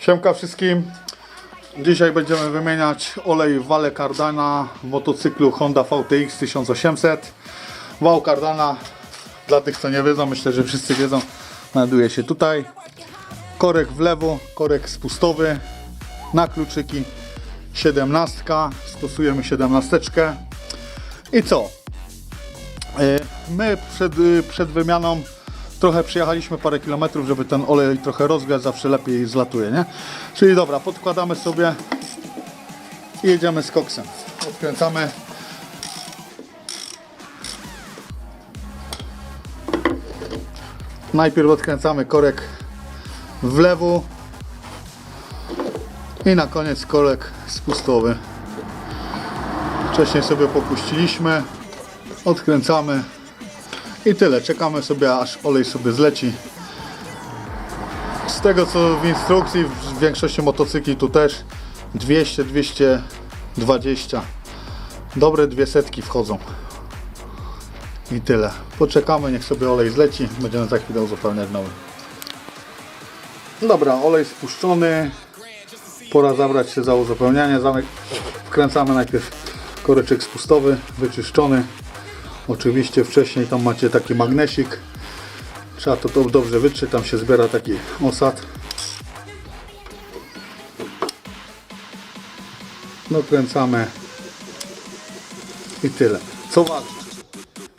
Siemka wszystkim. Dzisiaj będziemy wymieniać olej Vale Cardana w motocyklu Honda VTX 1800. Wał Cardana, dla tych co nie wiedzą, myślę, że wszyscy wiedzą, znajduje się tutaj. Korek w lewo, korek spustowy na kluczyki 17. Stosujemy 17. I co? E, My przed, przed wymianą trochę przejechaliśmy parę kilometrów, żeby ten olej trochę rozgrzać, zawsze lepiej zlatuje, nie? Czyli dobra, podkładamy sobie i jedziemy z koksem. Odkręcamy. Najpierw odkręcamy korek w lewo i na koniec korek spustowy. Wcześniej sobie popuściliśmy, odkręcamy i tyle. Czekamy sobie aż olej sobie zleci. Z tego co w instrukcji, w większości motocykli tu też 200, 220. Dobre dwie setki wchodzą. I tyle. Poczekamy, niech sobie olej zleci. Będziemy za chwilę uzupełniać nowy. Dobra, olej spuszczony. Pora zabrać się za uzupełnianie. Zamek wkręcamy najpierw koreczek spustowy, wyczyszczony. Oczywiście wcześniej tam macie taki magnesik. Trzeba to, to dobrze wytrzeć, tam się zbiera taki osad. Dokręcamy i tyle. Co ważne,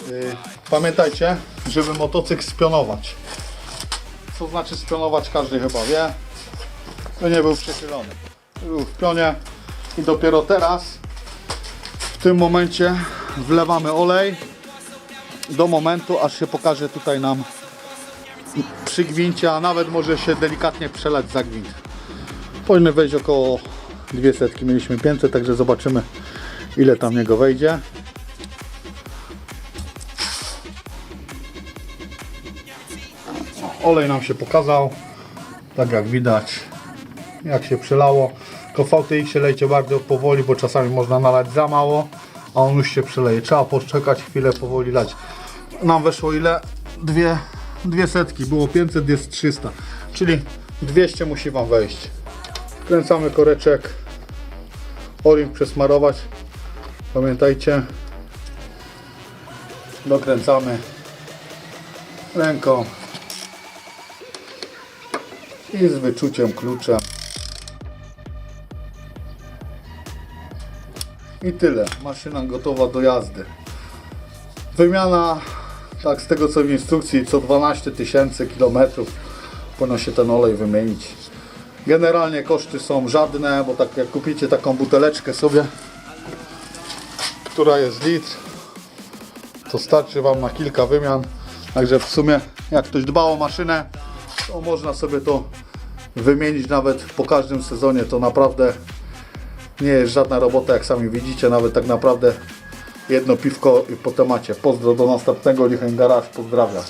yy, pamiętajcie, żeby motocykl spionować. Co znaczy spionować, każdy chyba wie. To nie był przechylony. Był w pionie i dopiero teraz w tym momencie wlewamy olej do momentu, aż się pokaże tutaj nam przygwincie, a nawet może się delikatnie przelać za gwint. Powinny wejść około 200, mieliśmy 500, także zobaczymy ile tam niego wejdzie. Olej nam się pokazał, tak jak widać, jak się przelało. VTX się lejcie bardzo powoli, bo czasami można nalać za mało, a on już się przeleje. Trzeba poczekać chwilę, powoli lać. Nam weszło ile? Dwie, dwie setki, było 500, jest 300, czyli 200 musi Wam wejść. Kręcamy koreczek, o-ring przesmarować, pamiętajcie, dokręcamy ręką i z wyczuciem klucza. I tyle. Maszyna gotowa do jazdy. Wymiana, tak z tego co w instrukcji, co 12 tysięcy kilometrów powinno się ten olej wymienić. Generalnie koszty są żadne, bo tak jak kupicie taką buteleczkę sobie, która jest litr, to starczy Wam na kilka wymian. Także w sumie jak ktoś dba o maszynę, to można sobie to wymienić nawet po każdym sezonie. To naprawdę nie jest żadna robota, jak sami widzicie, nawet tak naprawdę jedno piwko po temacie. Pozdro do następnego, Lichen Garage, pozdrawiam.